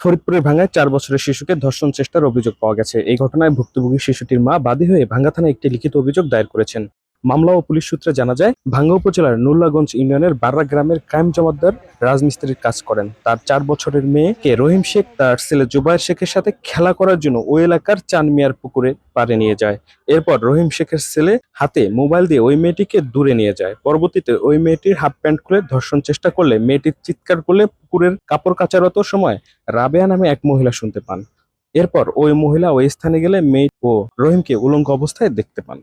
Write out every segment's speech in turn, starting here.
ফরিদপুরের ভাঙ্গায় চার বছরের শিশুকে ধর্ষণ চেষ্টার অভিযোগ পাওয়া গেছে। এই ঘটনায় ভুক্তভোগী শিশুটির মা বাদী হয়ে ভাঙ্গা থানায় একটি লিখিত অভিযোগ দায়ের করেছেন। মামলা ও পুলিশ সূত্রে জানা যায়, ভাঙ্গা উপজেলার নুল্লাগঞ্জ ইউনিয়নের বাররা গ্রামের কায়েম জমাদ্দার রাজমিস্ত্রির কাজ করেন। তার চার বছরের মেয়েকে রহিম শেখ, তার ছেলে জুবায়ের শেখের সাথে খেলা করার জন্য ওই এলাকার চান মিয়ার পুকুরে পারে নিয়ে যায়। এরপর রহিম শেখের ছেলে হাতে মোবাইল দিয়ে ওই মেয়েটিকে দূরে নিয়ে যায়। পরবর্তীতে ওই মেয়েটির হাফ প্যান্ট খুলে ধর্ষণ চেষ্টা করলে মেয়েটির চিৎকার করলে পুকুরের কাপড় কাচারত সময় রাবেয়া নামে এক মহিলা শুনতে পান। এরপর ওই মহিলা ওই স্থানে গেলে মেয়ে ও রহিমকে উলঙ্গ অবস্থায় দেখতে পান।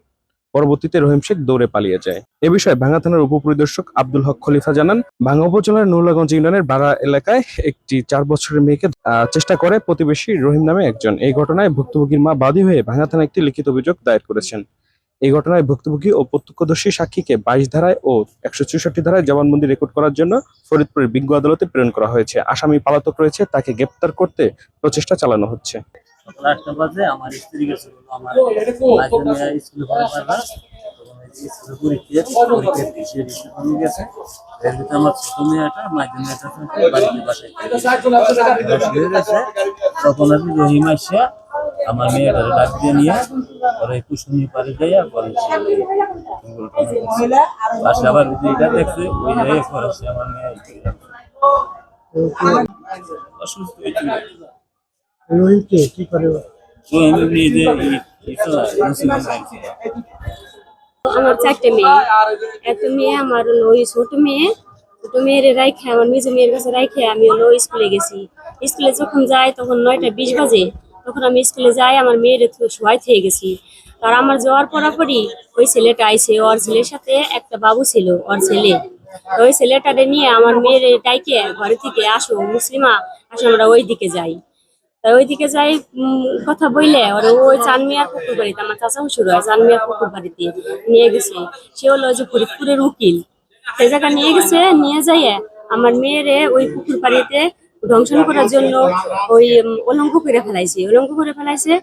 পরবর্তীতে রহিম শেখ দৌড়ে পালিয়ে যায়। এ বিষয়ে ভাঙ্গা থানার উপপরিদর্শক আব্দুল হক খলিফা জানান, ভাঙ্গা উপজেলার নুরলাগঞ্জ ইউনিয়নের বাড়া এলাকায় একটি চার বছরের মেয়েকে চেষ্টা করে প্রতিবেশী রহিম নামে একজন। এই ঘটনায় ভুক্তভোগীর মা বাদী হয়ে ভাঙ্গা থানায় একটি লিখিত অভিযোগ দায়ের করেছেন। এই ঘটনায় ভুক্তভোগী ও প্রত্যক্ষদর্শী সাক্ষীকে বাইশ ধারায় ও একশো চৌষট্টি ধারায় জবানবন্দি রেকর্ড করার জন্য ফরিদপুরের বিজ্ঞ আদালতে প্রেরণ করা হয়েছে। আসামি পলাতক রয়েছে, তাকে গ্রেপ্তার করতে প্রচেষ্টা চালানো হচ্ছে। সকাল আটটা বাজে আমার স্ত্রী গেছিল আমার স্কুলে পড়াশোনা স্কুলে পরীক্ষা গেছে। এর আমার ছোট মেয়েটা মাঝে মেয়েটা বাড়িতে বাসায় হয়ে গেছে। তখন আমি রহিম আসিয়া আমার মেয়েটা ডাক দিয়ে নিয়ে পরে কুসুমি যাইয়া। পাশে আবার এটা দেখছে ওই জায়গায় আমার মেয়ে। অসুস্থ হয়েছিল রোহিতকে কি করে আমার চারটে মেয়ে। এত মেয়ে আমার হলো ওই ছোট মেয়ে। ছোট মেয়ের রাইখে আমার নিজ মেয়ের কাছে রাইখে আমি হলো স্কুলে গেছি। স্কুলে যখন যাই তখন নয়টা বিশ বাজে। তখন আমি স্কুলে যাই আমার মেয়ের শোয়াই থেকে গেছি। আর আমার যাওয়ার পরাপরই ওই ছেলেটা আইছে। ওর ছেলের সাথে একটা বাবু ছিল ওর ছেলে। ওই ছেলেটারে নিয়ে আমার মেয়ের ডাইকে ঘরে থেকে আসো মুসলিমা আসো আমরা ওই দিকে যাই। ওইদিকে যাই কথা বইলে ওর ওই চানমিয়ার পুকুর বাড়িতে আমার চাচা শুরু হয় চানমিয়ার পুকুর বাড়িতে নিয়ে গেছে। সে হলো যে ফরিদপুরের উকিল। সেই জায়গা নিয়ে গেছে, নিয়ে যাইয়ে আমার মেয়েরে ওই পুকুর বাড়িতে ধ্বংসন করার জন্য ওই অলঙ্ক করে ফেলাইছে। অলঙ্ক করে ফেলাইছে,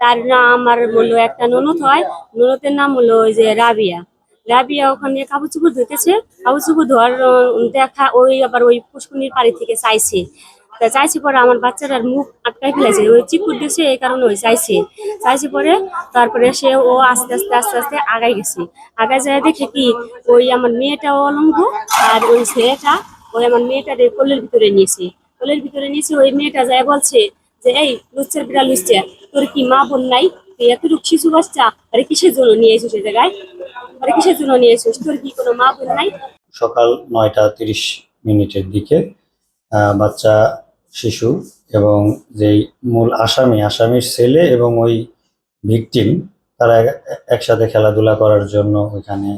তার নাম আমার বলল একটা ননদ হয়, ননদের নাম হলো ওই যে রাবিয়া। রাবিয়া ওখানে কাপড় চুপড় ধুতেছে কাপড় চুপড় ধোয়ার দেখা ওই আবার ওই পুষ্কুনির বাড়ি থেকে চাইছে। তা চাইছি পরে আমার বাচ্চাটার মুখ আটকাই ফেলেছে। ওই চিকুর দিয়েছে এই কারণে ওই চাইছে। চাইছে পরে তারপরে সে ও আস্তে আস্তে আস্তে আস্তে আগাই গেছে। আগায় যায় দেখে কি ওই আমার মেয়েটা অলঙ্গ আর ওই ছেলেটা ওই আমার মেয়েটার কোলের ভিতরে নিয়েছে। কোলের ভিতরে নিয়েছে, ওই মেয়েটা যায় বলছে যে, এই লুচ্চার বিড়াল লুচ্চা তোর কি মা বোন নাই? এতটুকু শিশু বাচ্চা, আরে কিসের জন্য নিয়ে এসেছিস সে জায়গায়? আরে কিসের জন্য নিয়ে এসেছিস? তোর কি কোনো মা বোন নাই? সকাল নয়টা তিরিশ মিনিটের দিকে বাচ্চা শিশু এবং যেই মূল আসামি, আসামির ছেলে এবং ওই ভিকটিম তারা এক- একসাথে খেলাধুলা করার জন্য ওইখানে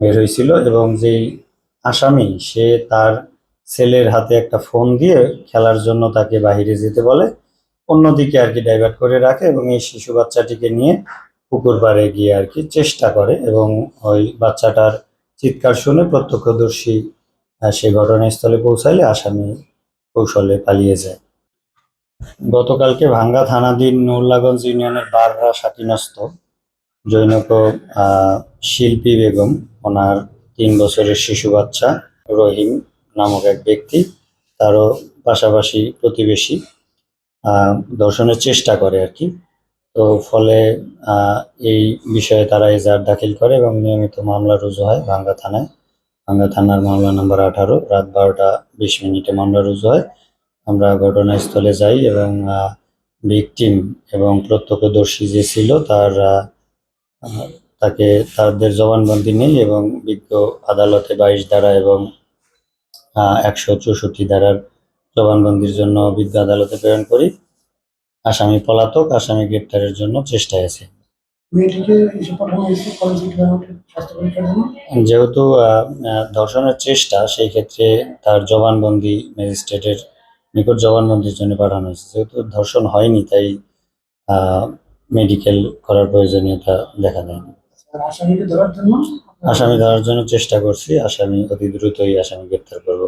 বের হয়েছিল এবং যেই আসামি, সে তার ছেলের হাতে একটা ফোন দিয়ে খেলার জন্য তাকে বাইরে যেতে বলে, অন্যদিকে আর কি ডাইভার্ট করে রাখে এবং এই শিশু বাচ্চাটিকে নিয়ে পুকুর পাড়ে গিয়ে আর কি চেষ্টা করে এবং ওই বাচ্চাটার চিৎকার শুনে প্রত্যক্ষদর্শী সেই ঘটনাস্থলে পৌঁছালে আসামি কৌশলে পালিয়ে যায়। গতকালকে ভাঙ্গা থানাধীন নুরলাগঞ্জ ইউনিয়নের বাররা সাকিনস্ত জৈনক শিল্পী বেগম, ওনার তিন বছরের শিশু বাচ্চা রহিম নামক এক ব্যক্তি, তারও পাশাপাশি প্রতিবেশী ধর্ষণের চেষ্টা করে আর কি। তো ফলে এই বিষয়ে তারা এজাহার দাখিল করে এবং নিয়মিত মামলা রুজু হয় ভাঙ্গা থানায়। ভাঙ্গা থানার মামলা নাম্বার আঠারো, রাত বারোটা বিশ মিনিটে মামলা রুজু হয়। আমরা ঘটনাস্থলে যাই এবং ভিকটিম এবং প্রত্যক্ষদর্শী যে ছিল তার তাকে, তাদের জবানবন্দি নেই এবং বিজ্ঞ আদালতে বাইশ ধারা এবং একশো চৌষট্টি ধারার জবানবন্দির জন্য বিজ্ঞ আদালতে প্রেরণ করি। আসামি পলাতক, আসামি গ্রেপ্তারের জন্য চেষ্টায় আছে। যেহেতু ধর্ষণের চেষ্টা সেই ক্ষেত্রে তার জবানবন্দি ম্যাজিস্ট্রেটের নিকট জবানবন্দির জন্য পাঠানো হয়েছে। যেহেতু ধর্ষণ হয়নি তাই মেডিকেল করার প্রয়োজনীয়তা দেখা দেয়নি। আসামি ধরার জন্য চেষ্টা করছি। আসামি অতি দ্রুতই আসামি গ্রেপ্তার করব।